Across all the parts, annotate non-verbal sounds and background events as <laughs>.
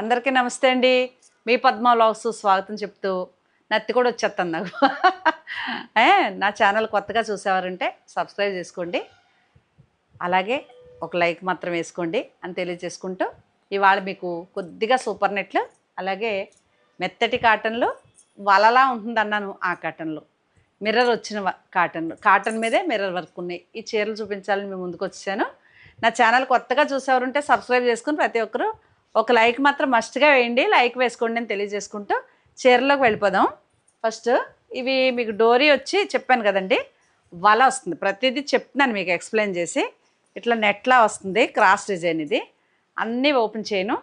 అందరికీ నమస్తే అండి. మీ పద్మ వ్లాగ్స్ స్వాగతం చెప్తూ నత్తి కూడా వచ్చేస్తాను నాకు. ఏ, నా ఛానల్ కొత్తగా చూసేవారంటే సబ్స్క్రైబ్ చేసుకోండి. అలాగే ఒక లైక్ మాత్రం వేసుకోండి అని తెలియజేసుకుంటూ ఇవాళ మీకు కొద్దిగా సూపర్ నెట్లు అలాగే మెత్తటి కాటన్లు వలలా ఉంటుంది అన్నాను ఆ కాటన్లు. మిర్రర్ వచ్చిన కాటన్లు కాటన్ మీదే మిర్రర్ వర్క్ ఉన్నాయి. ఈ చీరలు చూపించాలని మేము ముందుకు వచ్చాను నా ఛానల్ కొత్తగా చూసేవారుంటే సబ్స్క్రైబ్ చేసుకుని ప్రతి ఒక్కరు ఒక లైక్ మాత్రం మస్ట్గా వేయండి. లైక్ వేసుకోండి అని తెలియజేసుకుంటూ చీరలోకి వెళ్ళిపోదాం. ఫస్ట్ ఇవి మీకు డోరీ వచ్చి చెప్పాను కదండి. వల వస్తుంది. ప్రతిదీ చెప్తున్నాను మీకు ఎక్స్ప్లెయిన్ చేసి. ఇట్లా నెట్లా వస్తుంది. క్రాస్ డిజైన్ ఇది. అన్నీ ఓపెన్ చేయను.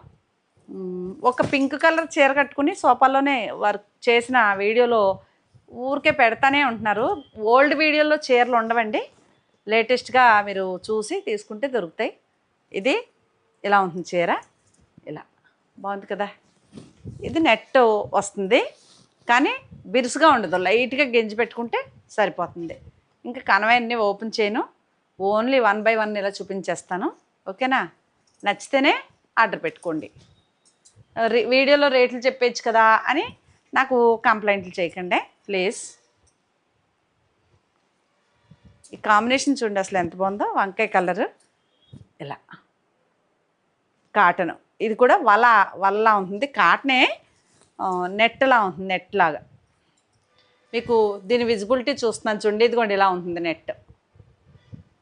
ఒక పింక్ కలర్ చీర కట్టుకుని సోఫాలోనే వర్క్ చేసిన వీడియోలో ఊరికే పెడతానే ఉంటున్నారు. ఓల్డ్ వీడియోలో చీరలు ఉండవండి. లేటెస్ట్గా మీరు చూసి తీసుకుంటే దొరుకుతాయి. ఇది ఇలా ఉంటుంది చీర. బాగుంది కదా? ఇది నెట్ వస్తుంది కానీ బిరుసుగా ఉండదు. లైట్గా గెంజి పెట్టుకుంటే సరిపోతుంది. ఇంకా కనవన్నీ ఓపెన్ చేయను. ఓన్లీ వన్ బై వన్ ఇలా చూపించేస్తాను. ఓకేనా? నచ్చితేనే ఆర్డర్ పెట్టుకోండి. వీడియోలో రేట్లు చెప్పేచ్చు కదా అని నాకు కంప్లైంట్లు చేయకండి ప్లీజ్. ఈ కాంబినేషన్ చూడండి అసలు ఎంత బాగుందో. వంకాయ కలర్ ఇలా. కాటన్. ఇది కూడా వల వల్ల ఉంటుంది కాటనే నెట్లా ఉంటుంది నెట్ లాగా మీకు దీని విజిబిలిటీ చూస్తున్నాను చూడండి ఇదిగోండి ఇలా ఉంటుంది నెట్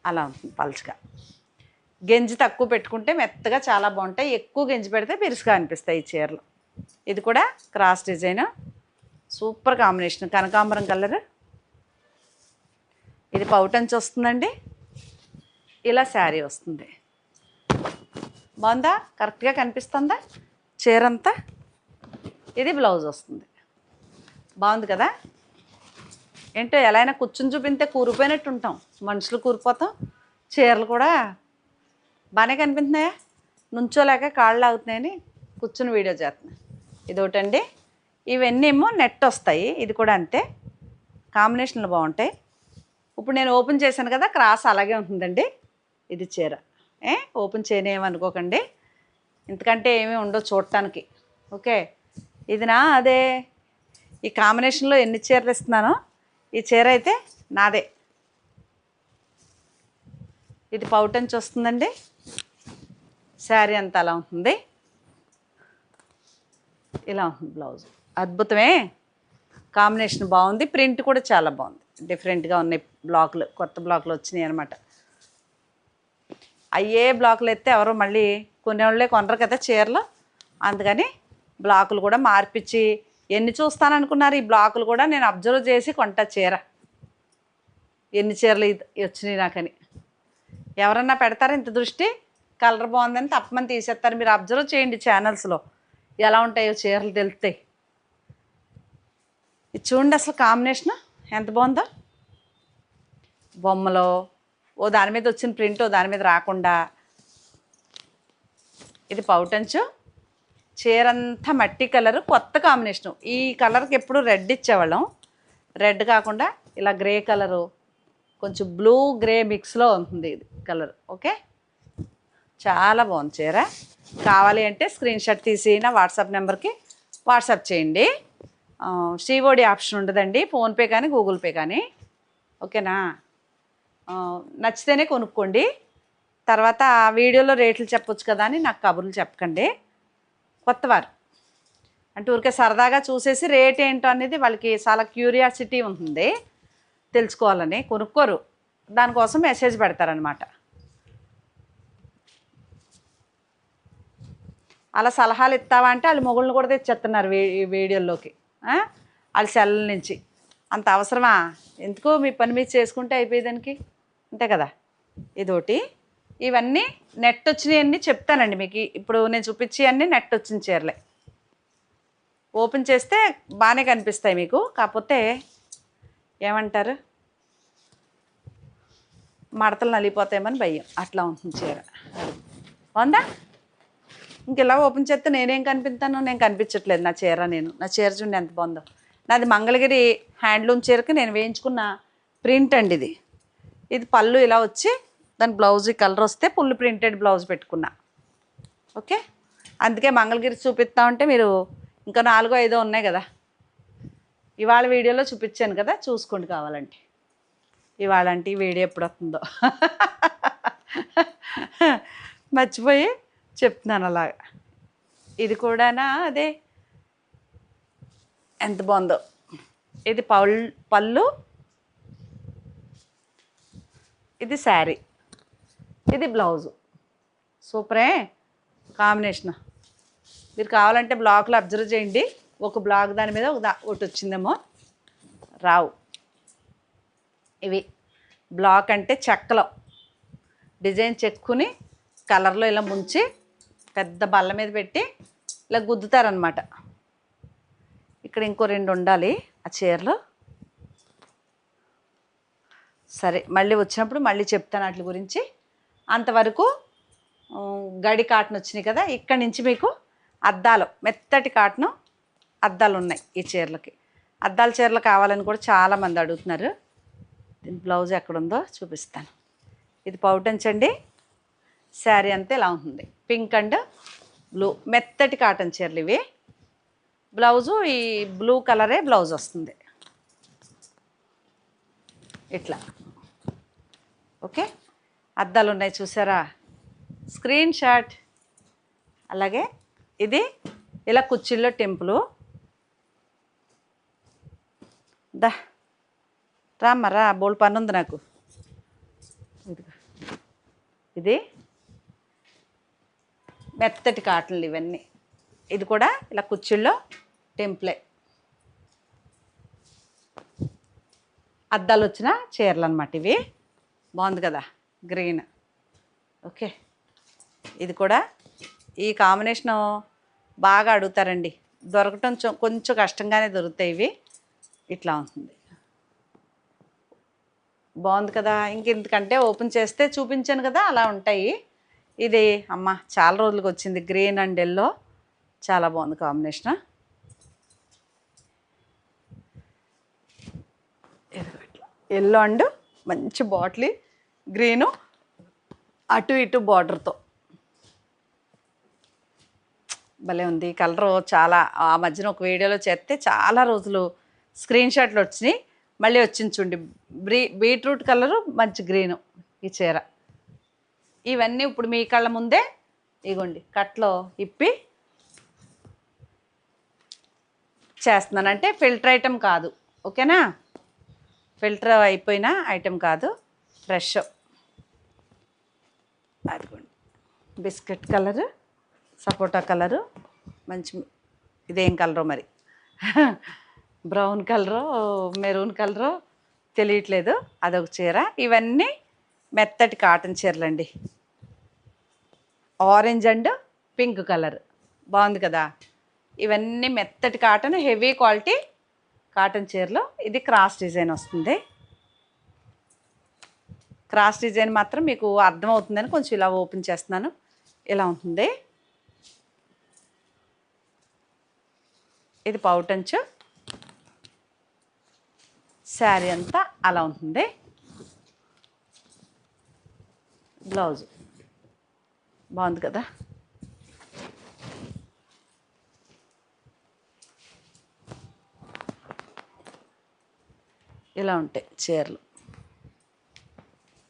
అలా ఉంటుంది పలుచగా. గెంజి తక్కువ పెట్టుకుంటే మెత్తగా చాలా బాగుంటాయి ఎక్కువ గెంజి పెడితే పెరుసుగా అనిపిస్తాయి ఈ చీరలు. ఇది కూడా క్రాస్ డిజైన్ సూపర్ కాంబినేషన్. కనకాంబరం కలర్. ఇది పౌటంచి వస్తుందండి ఇలా శారీ వస్తుంది. బాగుందా? కరెక్ట్గా కనిపిస్తుందా? చీరంతా? ఇది బ్లౌజ్ వస్తుంది. బాగుంది కదా? ఏంటో ఎలా అయినా కూర్చుని చూపితే కూరిపోయినట్టు ఉంటాం మనుషులు కూరిపోతాం చీరలు కూడా బాగానే కనిపిస్తున్నాయా? నుంచోలేక కాళ్ళు ఆగుతున్నాయని కూర్చుని వీడియో చేస్తున్నాయి ఇది ఒకటండి ఇవన్నీ ఏమో నెట్ వస్తాయి. ఇది కూడా అంతే. కాంబినేషన్లు బాగుంటాయి. ఇప్పుడు నేను ఓపెన్ చేశాను కదా క్రాస్ అలాగే ఉంటుందండి. ఇది చీర. ఏ? ఓపెన్ చేయనేమనుకోకండి. ఎందుకంటే ఏమీ ఉండవు చూడటానికి. ఓకే? ఇది నా అదే. ఈ కాంబినేషన్లో ఎన్ని చీరలు ఇస్తున్నానో ఈ చీర అయితే నాదే. ఇది పౌటంచి వస్తుందండి. శారీ అంతా అలా ఉంటుంది. ఇలా ఉంటుంది బ్లౌజ్. అద్భుతమే. కాంబినేషన్ బాగుంది. ప్రింట్ కూడా చాలా బాగుంది. డిఫరెంట్గా ఉన్నాయి బ్లాక్లు కొత్త బ్లాక్లు వచ్చినాయి అనమాట అయ్యే బ్లాకులు ఎత్తే ఎవరో మళ్ళీ కొనేవాళ్ళే కొనరు కదా చీరలు. అందుకని బ్లాకులు కూడా మార్పించి ఎన్ని చూస్తాననుకున్నారు ఈ బ్లాకులు కూడా నేను అబ్జర్వ్ చేసి కొంటా చీర. ఎన్ని చీరలు వచ్చినాయి నాకని. ఎవరన్నా పెడతారా ఇంత దృష్టి? కలర్ బాగుందని తప్పమని తీసేస్తారు. మీరు అబ్జర్వ్ చేయండి ఛానల్స్లో. ఎలా ఉంటాయో చీరలు తెలుస్తాయి ఇది చూడండి అసలు కాంబినేషన్. ఎంత బాగుందో? బొమ్మలో ఓ దాని మీద వచ్చిన ప్రింట్ ఓ దాని మీద రాకుండా. ఇది పౌటంచు. చీరంతా మట్టి కలరు కొత్త కాంబినేషను. ఈ కలర్కి ఎప్పుడు రెడ్ ఇచ్చేవాళ్ళం. రెడ్ కాకుండా ఇలా గ్రే కలరు కొంచెం బ్లూ గ్రే మిక్స్లో ఉంటుంది ఇది కలర్. ఓకే? చాలా బాగుంది చీర. కావాలి అంటే స్క్రీన్ షాట్ తీసి నా వాట్సాప్ నెంబర్కి వాట్సాప్ చేయండి. సిఓడి ఆప్షన్ ఉండదండి. ఫోన్పే కానీ గూగుల్ పే కానీ. ఓకేనా? నచ్చితేనే కొనుక్కోండి. తర్వాత వీడియోలో రేట్లు చెప్పొచ్చు కదా అని నాకు కబుర్లు చెప్పకండి. కొత్తవారు అంటే ఊరికే సరదాగా చూసేసి రేట్ ఏంటో అనేది వాళ్ళకి చాలా క్యూరియాసిటీ ఉంటుంది. తెలుసుకోవాలని కొనుక్కోరు. దానికోసం మెసేజ్ పెడతారనమాట అలా సలహాలు ఇస్తావా అంటే వాళ్ళు మొగుళ్ళని కూడా తెచ్చేస్తున్నారు వీ ఈ వీడియోల్లోకి. వాళ్ళ సెల్ నుంచి. అంత అవసరమా? ఎందుకు మీ పని మీరు చేసుకుంటే అయిపోయేదానికి? అంతే కదా? ఇదోటి. ఇవన్నీ నెట్ వచ్చినాయన్నీ చెప్తానండి మీకు. ఇప్పుడు నేను చూపించి అన్నీ నెట్ వచ్చిన చీరలే. ఓపెన్ చేస్తే బాగానే కనిపిస్తాయి మీకు. కాకపోతే ఏమంటారు? మడతలు నలిగిపోతాయేమని భయం. అట్లా ఉంటుంది చీర. ఉందా ఇంక ఇలా ఓపెన్ చేస్తే నేనేం కనిపిస్తాను నేను కనిపించట్లేదు నా చీర నేను. నా చీర చూడండి ఎంత బాగుందో. నాది మంగళగిరి హ్యాండ్లూమ్ చీరకి నేను వేయించుకున్న ప్రింట్ అండి ఇది. ఇది పళ్ళు ఇలా వచ్చి దాని బ్లౌజ్ కలర్ వస్తే ఫుల్ ప్రింటెడ్ బ్లౌజ్ పెట్టుకున్నా. ఓకే? అందుకే మంగళగిరి చూపిస్తా ఉంటే మీరు ఇంకా నాలుగో ఐదో ఉన్నాయి కదా. ఇవాళ వీడియోలో చూపించాను కదా చూసుకోండి కావాలంటే. ఇవాళ అంటే ఈ వీడియో ఎప్పుడు వస్తుందో. మర్చిపోయి చెప్తున్నాను అలాగా. ఇది కూడానా? అదే. ఎంత బాగుందో. ఇది పౌల్ పళ్ళు ఇది శారీ. ఇది బ్లౌజు. సూపరే? కాంబినేషన్. మీరు కావాలంటే బ్లాక్లో అబ్జర్వ్ చేయండి. ఒక బ్లాక్ దాని మీద ఒక దా- ఒకటి వచ్చిందేమో. రావు. ఇవి. బ్లాక్ అంటే చెక్కలో. డిజైన్ చెక్కుని కలర్లో ఇలా ముంచి పెద్ద బల్ల మీద పెట్టి ఇలా గుద్దుతారనమాట ఇక్కడ ఇంకో రెండు ఉండాలి. ఆ చీరలు. సరే మళ్ళీ వచ్చినప్పుడు మళ్ళీ చెప్తాను వాటి గురించి. అంతవరకు గడి కాటన్ వచ్చినాయి కదా ఇక్కడి నుంచి మీకు అద్దాలు మెత్తటి కాటను అద్దాలు ఉన్నాయి ఈ చీరలకి. అద్దాల చీరలు కావాలని కూడా చాలామంది అడుగుతున్నారు. దీని బ్లౌజ్ ఎక్కడుందో చూపిస్తాను. ఇది పౌటంచండి శారీ అంతా ఇలా ఉంటుంది. పింక్ అండ్ బ్లూ మెత్తటి కాటన్ చీరలు ఇవి. బ్లౌజు ఈ బ్లూ కలరే బ్లౌజ్ వస్తుంది. ఇట్లా. ఓకే? అద్దాలు ఉన్నాయి చూసారా? Screenshot. అలాగే ఇది ఇలా కుర్చీల్లో టెంపులు. దా. రామ్మరా బోల్ పని ఉంది నాకు. ఇది. మెత్తటి కాటన్లు ఇవన్నీ. ఇది కూడా ఇలా కుర్చీల్లో టెంపులే. అద్దాలు వచ్చిన చీరలు అనమాట ఇవి. బాగుంది కదా? గ్రీన్. ఓకే. ఇది కూడా ఈ కాంబినేషను బాగా అడుగుతారండి. దొరకటం కొంచెం కష్టంగానే దొరుకుతాయి ఇవి. ఇట్లా ఉంటుంది. బాగుంది కదా? ఇంక ఇంతకంటే ఓపెన్ చేస్తే చూపించాను కదా అలా ఉంటాయి. ఇది అమ్మ చాలా రోజులకు వచ్చింది గ్రీన్ అండ్ ఎల్లో. చాలా బాగుంది కాంబినేషన్. ఎల్లో అండ్ మంచి బాటిల్ గ్రీను అటు ఇటు బార్డర్తో భలే ఉంది. కలర్ చాలా. ఆ మధ్యన ఒక వీడియోలో చేస్తే చాలా రోజులు స్క్రీన్ షాట్లు వచ్చినాయి. మళ్ళీ వచ్చింది చూడండి. బ్రీ బీట్రూట్ కలరు మంచి గ్రీను ఈ చీర. ఇవన్నీ ఇప్పుడు మీ కళ్ళ ముందే ఇగోండి. కట్లో ఇప్పి చేస్తున్నాను అంటే ఫిల్టర్ ఐటెం కాదు ఓకేనా ఫిల్టర్ అయిపోయిన ఐటెం కాదు ఫ్రెష్. బిస్కెట్ కలరు సపోటా కలరు మంచి ఇదేం కలరు మరి? బ్రౌన్ కలరు మెరూన్ కలరు తెలియట్లేదు అదొక చీర. ఇవన్నీ మెత్తటి cotton చీరలండి. Orange and pink colour. బాగుంది కదా? ఇవన్నీ మెత్తటి కాటన్ హెవీ క్వాలిటీ కాటన్ చీరలో ఇది క్రాస్ డిజైన్ వస్తుంది. క్రాస్ డిజైన్ మాత్రం మీకు అర్థమవుతుందని కొంచెం ఇలా ఓపెన్ చేస్తున్నాను. ఇలా ఉంటుంది. ఇది పౌటంచు శారీ అంతా అలా ఉంటుంది. బ్లౌజ్. బాగుంది కదా? ఇలా ఉంటాయి చీరలు.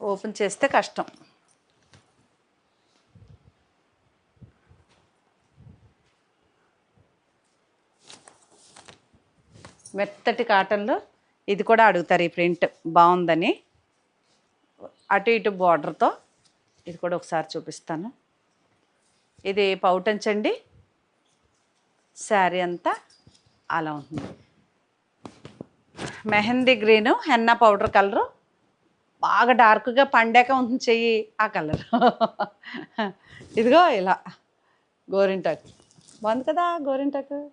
ఓపెన్ చేస్తే కష్టం. మెత్తటి కాటన్లో ఇది కూడా అడుగుతారు ఈ ప్రింట్ బాగుందని. అటు ఇటు బార్డర్తో ఇది కూడా ఒకసారి చూపిస్తాను. ఇది పౌటంచండి. శారీ అంతా అలా ఉంటుంది. Mehndi green henna powder colour. బాగా డార్క్గా పండాక ఉంటుంది చెయ్యి ఆ కలర్. ఇదిగో ఇలా. గోరింటాకు. బాగుంది కదా గోరింటాకు?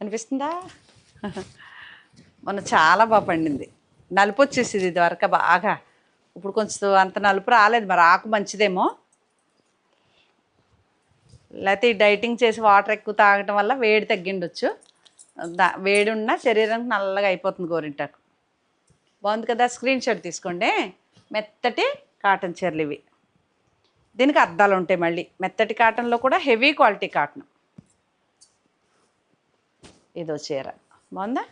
అనిపిస్తుందా? మొన్న చాలా బాగా పండింది. నలుపు వచ్చేసింది ఇది వరకు బాగా. ఇప్పుడు కొంచెం అంత నలుపు రాలేదు. మరి ఆకు మంచిదేమో. లేకపోతే ఈ డైటింగ్ చేసి వాటర్ ఎక్కువ తాగటం వల్ల వేడి తగ్గిండొచ్చు. దా వేడి ఉన్నా శరీరానికి నల్లగా అయిపోతుంది గోరింటాకు. బాగుంది కదా? స్క్రీన్ షాట్ తీసుకోండి. మెత్తటి కాటన్ చీరలు ఇవి. దీనికి అద్దాలు ఉంటాయి మళ్ళీ. మెత్తటి కాటన్లో కూడా హెవీ క్వాలిటీ కాటన్. ఇదో చీర. బాగుందా?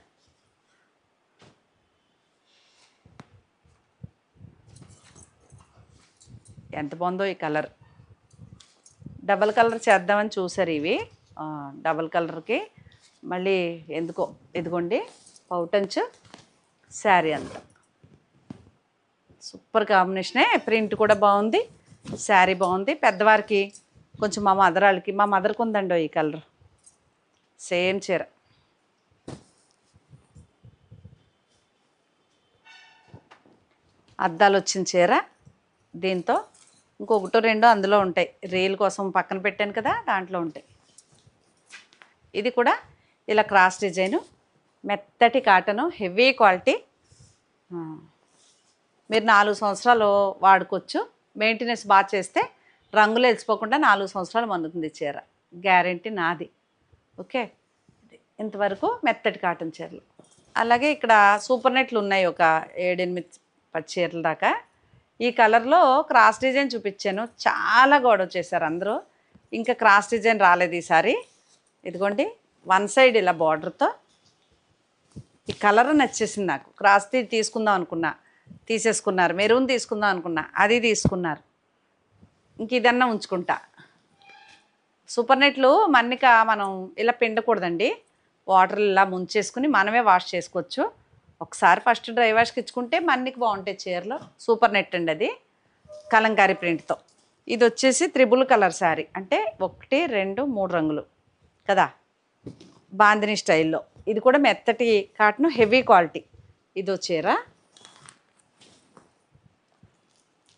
ఎంత బాగుందో ఈ కలర్. డబల్ కలర్ చేద్దామని చూసారు ఇవి. డబల్ కలర్కి మళ్ళీ ఎందుకో ఇదిగోండి పౌటంచ్ శారీ అంతా. సూపర్ కాంబినేషనే ప్రింట్ కూడా బాగుంది శారీ బాగుంది. పెద్దవారికి కొంచెం మా మదరాళ్ళకి మా మదర్కి ఉందండి ఈ కలర్. సేమ్ చీర. అద్దాలు వచ్చిన చీర దీంతో ఇంకొకటో రెండో అందులో ఉంటాయి. రీల్ కోసం పక్కన పెట్టాను కదా దాంట్లో ఉంటాయి. ఇది కూడా ఇలా క్రాస్ డిజైను మెత్తటి కాటను హెవీ క్వాలిటీ. మీరు నాలుగు సంవత్సరాలు వాడుకోవచ్చు. మెయింటెనెన్స్ బాగా చేస్తే రంగులు వెలిసిపోకుండా నాలుగు సంవత్సరాలు మన్నుతుంది చీర. గ్యారంటీ నాది. ఓకే? ఇంతవరకు మెత్తటి కాటన్ చీరలు. అలాగే ఇక్కడ సూపర్ నెట్లు ఉన్నాయి ఒక ఏడెనిమిది పది చీరల దాకా. ఈ కలర్లో క్రాస్ డిజైన్ చూపించాను. చాలా గొడవ చేశారు అందరూ. ఇంకా క్రాస్ డిజైన్ రాలేదు ఈసారి. ఇదిగోండి. వన్ సైడ్ ఇలా బార్డర్తో ఈ కలర్ నచ్చేసింది నాకు. క్రాస్ తీ తీసుకుందాం అనుకున్నా. తీసేసుకున్నారు. మెరూన్ తీసుకుందాం అనుకున్నా. అది తీసుకున్నారు. ఇంక ఇదన్నా ఉంచుకుంటా. సూపర్ నెట్లు మన్నిక మనం ఇలా పిండకూడదండి. వాటర్ ఇలా ముంచేసుకుని మనమే వాష్ చేసుకోవచ్చు. ఒకసారి ఫస్ట్ డ్రై వాష్కి ఇచ్చుకుంటే మన్నికి బాగుంటాయి చీరలు. సూపర్ నెట్ అండి అది. కలంకారీ ప్రింట్తో. ఇది వచ్చేసి త్రిబుల్ కలర్ శారీ. అంటే ఒకటి రెండు మూడు రంగులు. కదా? బాందిని స్టైల్లో. ఇది కూడా మెత్తటి కాటన్ హెవీ క్వాలిటీ. ఇది చీర.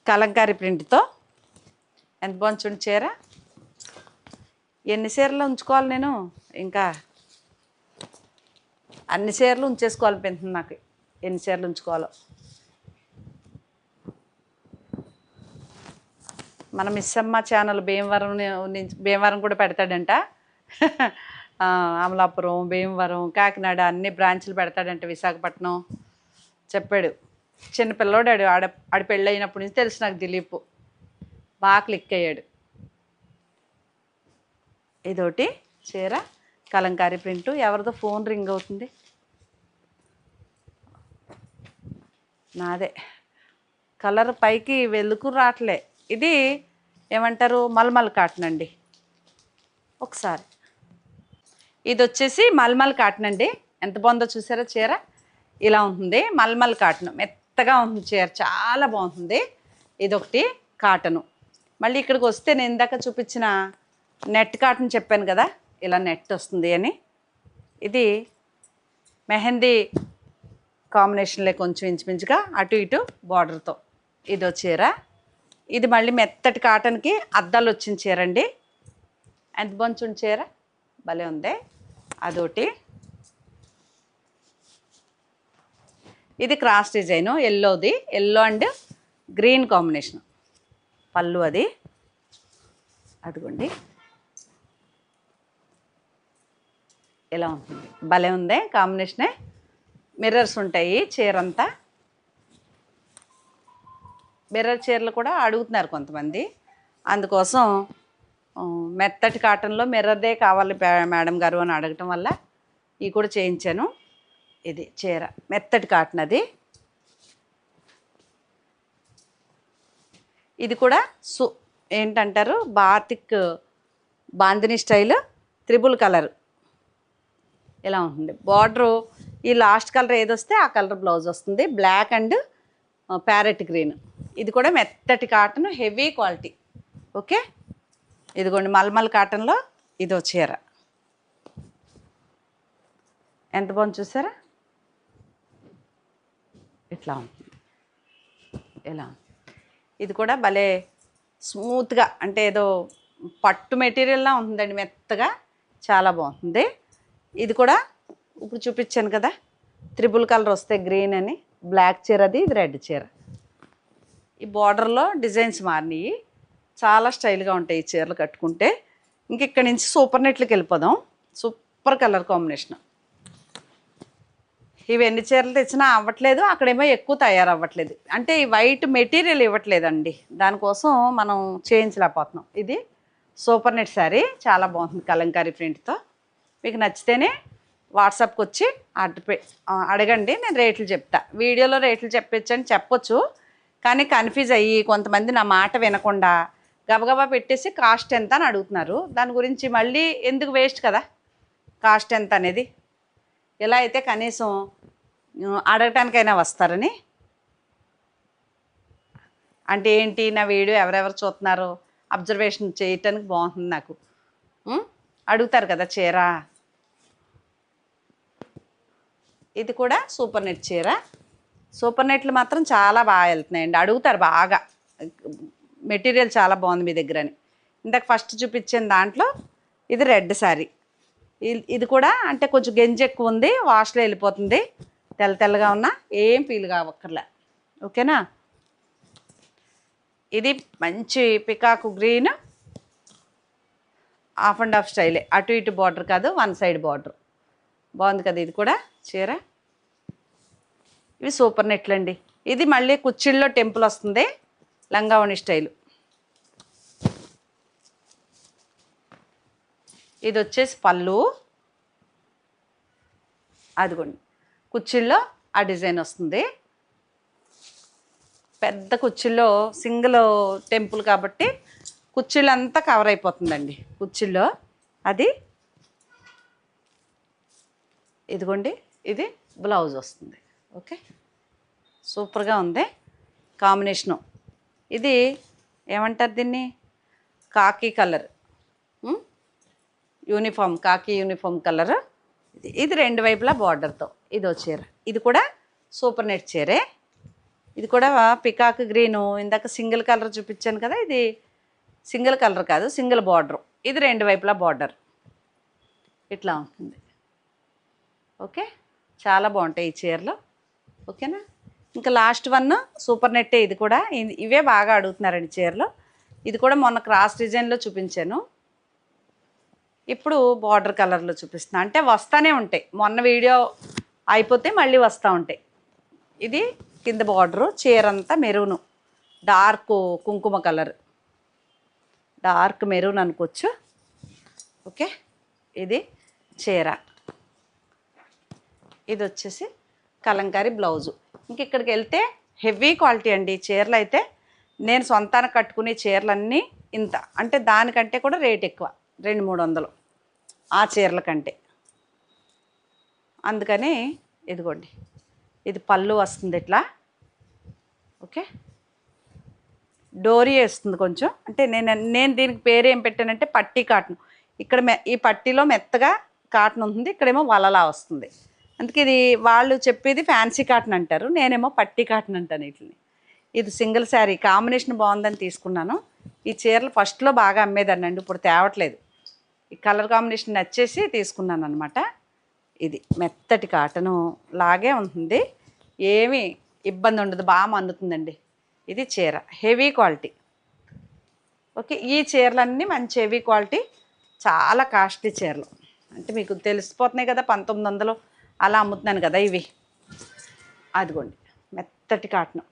కలంకారీ ప్రింట్తో. ఎంత బాగుంది చీర. ఎన్ని చీరలు ఉంచుకోవాలి నేను? ఇంకా అన్ని చీరలు ఉంచేసుకోవాలనిపిస్తుంది నాకు. ఎన్ని చీరలు ఉంచుకోవాలో. మన మిస్సమ్మ ఛానల్ భీమవరం నుంచి భీమవరం కూడా పెడతాడంట. అమలాపురం భీమవరం కాకినాడ అన్ని బ్రాంచ్లు పెడతాడంట విశాఖపట్నం. చెప్పాడు. చిన్న పిల్లోడు ఆడు ఆడ ఆడ పెళ్ళి అయినప్పటి నుంచి తెలుసు నాకు దిలీప్. బాగా క్లిక్ అయ్యాడు. ఇదోటి చీర కలంకారీ ప్రింట్. ఎవరిదో ఫోన్ రింగ్ అవుతుంది. నాదే. కలర్ పైకి వెలుకు రావట్లే. ఇది ఏమంటారు? మల్మల్ కాటన్ అండి. ఒకసారి. ఇది వచ్చేసి మల్మల్ కాటన్ అండి. ఎంత బాగుందో చూసారా చీర? ఇలా ఉంటుంది. మల్మల్ కాటన్. మెత్తగా ఉంటుంది చీర. చాలా బాగుంటుంది. ఇదొకటి కాటను. మళ్ళీ ఇక్కడికి వస్తే నేను ఇందాక చూపించిన నెట్ కాటన్ చెప్పాను కదా? ఇలా నెట్ వస్తుంది అని. ఇది మెహందీ కాంబినేషన్లే కొంచెం ఇంచుమించుగా అటు ఇటు బార్డర్తో ఇదో చీర. ఇది మళ్ళీ మెత్తటి కాటన్కి అద్దాలు వచ్చిన చీర అండి. ఎంత బొంచుండి చీర. భలే ఉంది. అదొకటి ఇది క్రాస్ డిజైను ఎల్లోది ఎల్లో అండ్ గ్రీన్ కాంబినేషన్ పళ్ళు అది. అదిగోండి. ఇలా ఉంటుంది? భలే ఉంది కాంబినేషనే. మిర్రర్స్ ఉంటాయి చీర అంతా మిర్రర్ చీరలు కూడా అడుగుతున్నారు కొంతమంది. అందుకోసం మెత్తటి కాటన్లో మిర్రర్దే కావాలి మేడం గారు అని అడగటం వల్ల ఇవి కూడా చేయించాను. ఇది చీర మెత్తటి కాటన్ అది. ఇది కూడా సు ఏంటంటారు? Batik bandhani style triple colour. ఇలా ఉంటుంది. బార్డరు ఈ లాస్ట్ కలర్ ఏదొస్తే ఆ కలర్ బ్లౌజ్ వస్తుంది. Black and parrot green. ఇది కూడా మెత్తటి కాటన్ హెవీ క్వాలిటీ. ఓకే? ఇదిగోండి మల్మల్ కాటన్లో ఇదో చీర. ఎంత బాగుంది చూసారా? ఇట్లా ఉంటుంది. ఇలా ఇది కూడా భలే స్మూత్గా అంటే ఏదో పట్టు మెటీరియల్లా ఉంటుందండి మెత్తగా. చాలా బాగుంటుంది ఇది కూడా ఇప్పుడు చూపించాను కదా త్రిబుల్ కలర్ వస్తే గ్రీన్ అని బ్లాక్ చీర అది ఇది రెడ్ చీర. ఈ బార్డర్లో డిజైన్స్ మారినాయి. చాలా స్టైల్గా ఉంటాయి ఈ చీరలు కట్టుకుంటే. ఇంక ఇక్కడి నుంచి సూపర్ నెట్లకి వెళ్ళిపోదాం. Super colour combination. ఇవి ఎన్ని చీరలు తెచ్చినా అవ్వట్లేదు అక్కడేమో ఎక్కువ తయారవ్వట్లేదు. అంటే ఈ వైట్ మెటీరియల్ ఇవ్వట్లేదండి. దానికోసం మనం చేయించలేకపోతున్నాం. ఇది సూపర్ నెట్ శారీ చాలా బాగుంటుంది కలంకారీ ప్రింట్తో. మీకు నచ్చితేనే వాట్సాప్కి వచ్చి అడ్డు పె అడగండి నేను రేట్లు చెప్తా. వీడియోలో రేట్లు చెప్పొచ్చని చెప్పొచ్చు కానీ కన్ఫ్యూజ్ అయ్యి కొంతమంది నా మాట వినకుండా గబగబా పెట్టేసి కాస్ట్ ఎంత అని అడుగుతున్నారు. దాని గురించి మళ్ళీ ఎందుకు వేస్ట్ కదా? కాస్ట్ ఎంత అనేది. ఎలా అయితే కనీసం అడగటానికైనా వస్తారని. అంటే ఏంటి నా వీడియో ఎవరెవరు చూస్తున్నారో? అబ్జర్వేషన్ చేయటానికి బాగుంటుంది నాకు. అడుగుతారు కదా చీర. ఇది కూడా సూపర్ నెట్ చీర. సూపర్ నెట్లు మాత్రం చాలా బాగా వెళ్తున్నాయండి. అడుగుతారు బాగా. మెటీరియల్ చాలా బాగుంది మీ దగ్గర అని. ఇందాక ఫస్ట్ చూపించిన దాంట్లో ఇది రెడ్ శారీ ఇది కూడా అంటే కొంచెం గెంజి ఎక్కువ ఉంది వాష్లో వెళ్ళిపోతుంది. తెల్ల తెల్లగా ఉన్నా ఏం ఫీల్ కావక్కర్లే ఓకేనా ఇది మంచి peacock green half and half స్టైలే అటు ఇటు బార్డర్ కాదు వన్ సైడ్ బార్డర్ బాగుంది కదా ఇది కూడా చీర? ఇవి సూపర్ నెట్లు అండి ఇది మళ్ళీ కుచ్చిళ్ళలో టెంపుల్ వస్తుంది. లంగావణి స్టైలు. ఇది వచ్చేసి పళ్ళు. అదిగోండి. కుర్చీల్లో ఆ డిజైన్ వస్తుంది. పెద్ద కుర్చీల్లో సింగిల్ టెంపుల్ కాబట్టి కుర్చీలంతా కవర్ అయిపోతుందండి. కుర్చీల్లో అది ఇదిగోండి ఇది బ్లౌజ్ వస్తుంది. ఓకే? సూపర్గా ఉంది. కాంబినేషను. ఇది ఏమంటారు దీన్ని? Khaki colour. Uniform khaki uniform colour. ఇది రెండు వైపులా బార్డర్తో ఇది చీర. ఇది కూడా సూపర్ నెట్ చీరే. ఇది కూడా పికాక్ గ్రీను ఇందాక సింగిల్ కలర్ చూపించాను కదా ఇది సింగిల్ కలర్ కాదు సింగిల్ బార్డర్ ఇది రెండు వైపులా బార్డర్ ఇట్లా ఉంటుంది. ఓకే? చాలా బాగుంటాయి ఈ చీరలు. ఓకేనా? ఇంకా లాస్ట్ వన్ సూపర్ నెట్టే ఇది కూడా. ఇ- ఇవే బాగా అడుగుతున్నారండి చీరలు. ఇది కూడా మొన్న క్రాస్ డిజైన్లో చూపించాను. ఇప్పుడు బార్డర్ కలర్లో చూపిస్తున్నా. అంటే వస్తానే ఉంటాయి. మొన్న వీడియో అయిపోతే మళ్ళీ వస్తూ ఉంటాయి. ఇది కింద బార్డరు. చీర అంతా మెరూను. డార్క్ కుంకుమ కలర్. డార్క్ మెరూన్ అనుకోవచ్చు. ఓకే? ఇది చీర. ఇది వచ్చేసి కలంకారీ బ్లౌజు. ఇంక ఇక్కడికి వెళ్తే హెవీ క్వాలిటీ అండి చీరలు అయితే. నేను సొంతాన కట్టుకునే చీరలన్నీ ఇంత. అంటే దానికంటే కూడా రేట్ ఎక్కువ. రెండు మూడు వందలు. ఆ చీరల కంటే. అందుకని ఇదిగోండి. ఇది పళ్ళు వస్తుంది ఇట్లా. ఓకే. డోరీ వేస్తుంది కొంచెం. అంటే నేను నేను దీనికి పేరు ఏం పెట్టానంటే పట్టీ కాటన్. ఇక్కడ మె ఈ పట్టీలో మెత్తగా కాటన్ ఉంటుంది. ఇక్కడేమో వలలా వస్తుంది. అందుకే ఇది వాళ్ళు చెప్పేది ఫ్యాన్సీ కాటన్ అంటారు. నేనేమో పట్టీ కాటన్ అంటాను వీటిని. ఇది సింగిల్ శారీ కాంబినేషన్ బాగుందని తీసుకున్నాను. ఈ చీరలు ఫస్ట్లో బాగా అమ్మేదాన్ని అండి. ఇప్పుడు తేవట్లేదు. ఈ కలర్ కాంబినేషన్ నచ్చేసి తీసుకున్నాను అనమాట ఇది మెత్తటి కాటను లాగే ఉంటుంది. ఏమీ ఇబ్బంది ఉండదు. బాగా మన్నుతుందండి ఇది చీర. హెవీ క్వాలిటీ ఓకే ఈ చీరలన్నీ మంచి హెవీ క్వాలిటీ చాలా కాస్ట్లీ చీరలు. అంటే మీకు తెలిసిపోతున్నాయి కదా పంతొమ్మిది వందలు అలా అమ్ముతున్నాను కదా ఇవి. అదిగోండి మెత్తటి కాటన్.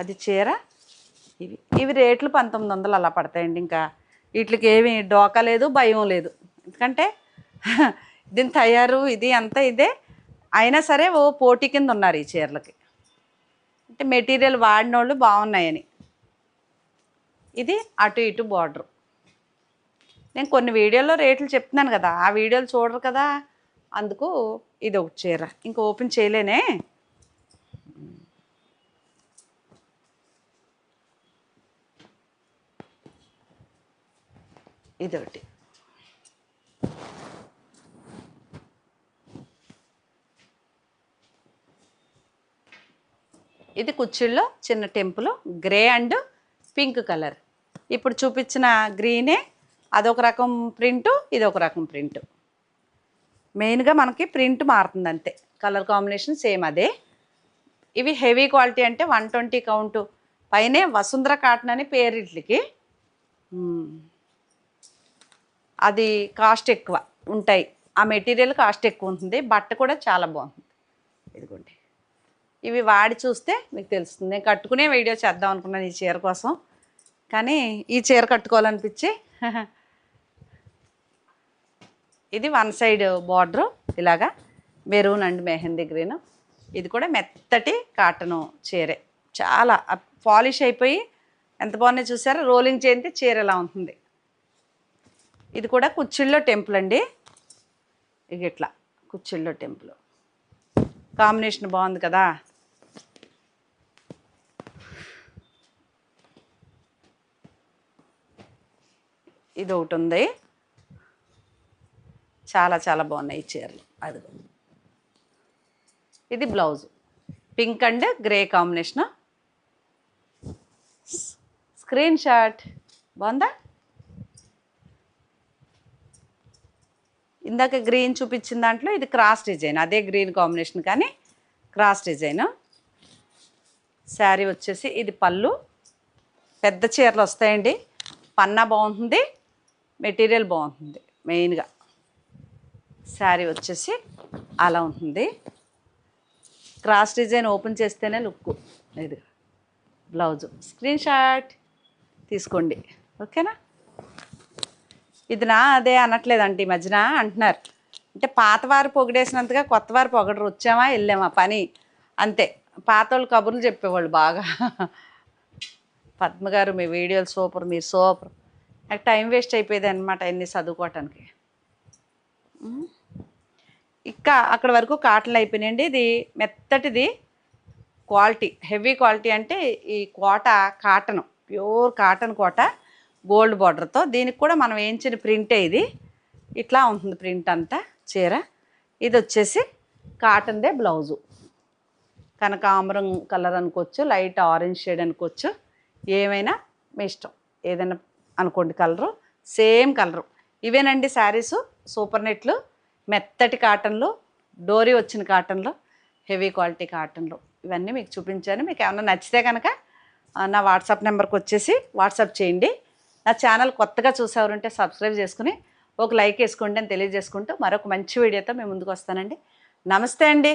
అది చీర ఇవి. ఇవి రేట్లు పంతొమ్మిది వందలు అలా పడతాయండి ఇంకా. వీటికి ఏమి డోకా లేదు భయం లేదు. ఎందుకంటే <laughs> దీని తయారు ఇది అంతా ఇదే. అయినా సరే ఓ పోటీ కింద ఉన్నారు ఈ చీరలకి. అంటే మెటీరియల్ వాడిన వాళ్ళు బాగున్నాయని. ఇది అటు ఇటు బార్డర్. నేను కొన్ని వీడియోలో రేట్లు చెప్తున్నాను కదా ఆ వీడియోలు చూడరు కదా. అందుకు ఇది ఒక చీర. ఇంకా ఓపెన్ చేయలేనే? ఇది ఒకటి ఇది కుర్చీల్లో చిన్న temple grey and pink colour. ఇప్పుడు చూపించిన గ్రీనే అదొక రకం ప్రింటు ఇది ఒక రకం ప్రింట్. మెయిన్గా మనకి ప్రింట్ మారుతుంది అంతే. కలర్ కాంబినేషన్ సేమ్ అదే. ఇవి హెవీ క్వాలిటీ అంటే వన్ ట్వంటీ కౌంటు. పైనే వసుంధర కాటన్ అని పేరు అది కాస్ట్ ఎక్కువ ఉంటాయి. ఆ మెటీరియల్ కాస్ట్ ఎక్కువ ఉంటుంది. బట్ట కూడా చాలా బాగుంటుంది. ఇదిగోండి. ఇవి వాడి చూస్తే మీకు తెలుస్తుంది. నేను కట్టుకునే వీడియో చేద్దాం అనుకున్నాను ఈ చీర కోసం. కానీ ఈ చీర కట్టుకోవాలనిపించి <laughs> ఇది వన్ సైడ్ బార్డరు ఇలాగా మెరూన్ అండ్ మెహందీ గ్రీన్. ఇది కూడా మెత్తటి కాటను చీరే. చాలా పాలిష్ అయిపోయి ఎంత బాగున్నాయి చూసారా? రోలింగ్ చేయంతే చీర ఎలా ఉంటుంది. ఇది కూడా కుచ్చిళ్ళో టెంపుల్ అండి. ఇక ఇట్లా కుచ్చిళ్ళో టెంపుల్. కాంబినేషన్ బాగుంది కదా. ఇది ఒకటి ఉంది. చాలా చాలా బాగున్నాయి ఈ చీరలు. అది ఇది blouse. Pink and grey combination. Screenshot. బాగుందా? ఇందాక గ్రీన్ చూపించిన దాంట్లో ఇది క్రాస్ డిజైన్. అదే గ్రీన్ కాంబినేషన్ కానీ క్రాస్ డిజైన్. శారీ వచ్చేసి ఇది పళ్ళు. పెద్ద చీరలు వస్తాయండి. పన్నా బాగుంటుంది. మెటీరియల్ బాగుంటుంది. మెయిన్గా. శారీ వచ్చేసి అలా ఉంటుంది. క్రాస్ డిజైన్ ఓపెన్ చేస్తేనే లుక్ ఇది. బ్లౌజు స్క్రీన్ షాట్ తీసుకోండి. ఓకేనా ఇది నా అదే అనట్లేదండి ఈ మధ్యన అంటున్నారు. అంటే పాతవారు పొగిడేసినంతగా కొత్తవారు పొగడరు. వచ్చామా వెళ్ళామా? పని. అంతే. పాత వాళ్ళు కబుర్లు చెప్పేవాళ్ళు బాగా. పద్మ గారు మీ వీడియోలు సూపర్ మీరు సూపర్. నాకు టైం వేస్ట్ అయిపోయేది అనమాట అన్ని చదువుకోవటానికి. ఇంకా అక్కడ వరకు కాటన్లు అయిపోయినాయండి. ఇది మెత్తటిది. క్వాలిటీ హెవీ క్వాలిటీ అంటే ఈ Kota cotton pure cotton Kota gold బార్డర్తో. దీనికి కూడా మనం వేయించిన ప్రింటే ఇది. ఇట్లా ఉంటుంది ప్రింట్ అంతా చీర. ఇది వచ్చేసి కాటన్దే బ్లౌజు. కనకాంబరం కలర్ అనుకోవచ్చు లైట్ ఆరెంజ్ షేడ్ అనుకోవచ్చు ఏమైనా మీ ఇష్టం. ఏదైనా అనుకోండి కలరు సేమ్ కలరు. ఇవేనండి శారీసు? సూపర్ నెట్లు మెత్తటి కాటన్లు డోరీ వచ్చిన కాటన్లు హెవీ క్వాలిటీ కాటన్లు. ఇవన్నీ మీకు చూపించాను. మీకు ఏమైనా నచ్చితే కనుక నా వాట్సాప్ నెంబర్కి వచ్చేసి వాట్సాప్ చేయండి. నా ఛానల్ కొత్తగా చూసేవారుంటే సబ్స్క్రైబ్ చేసుకుని ఒక లైక్ వేసుకోండి అని తెలియజేసుకుంటూ మరొక మంచి వీడియోతో మేము ముందుకు వస్తానండి. నమస్తే అండి.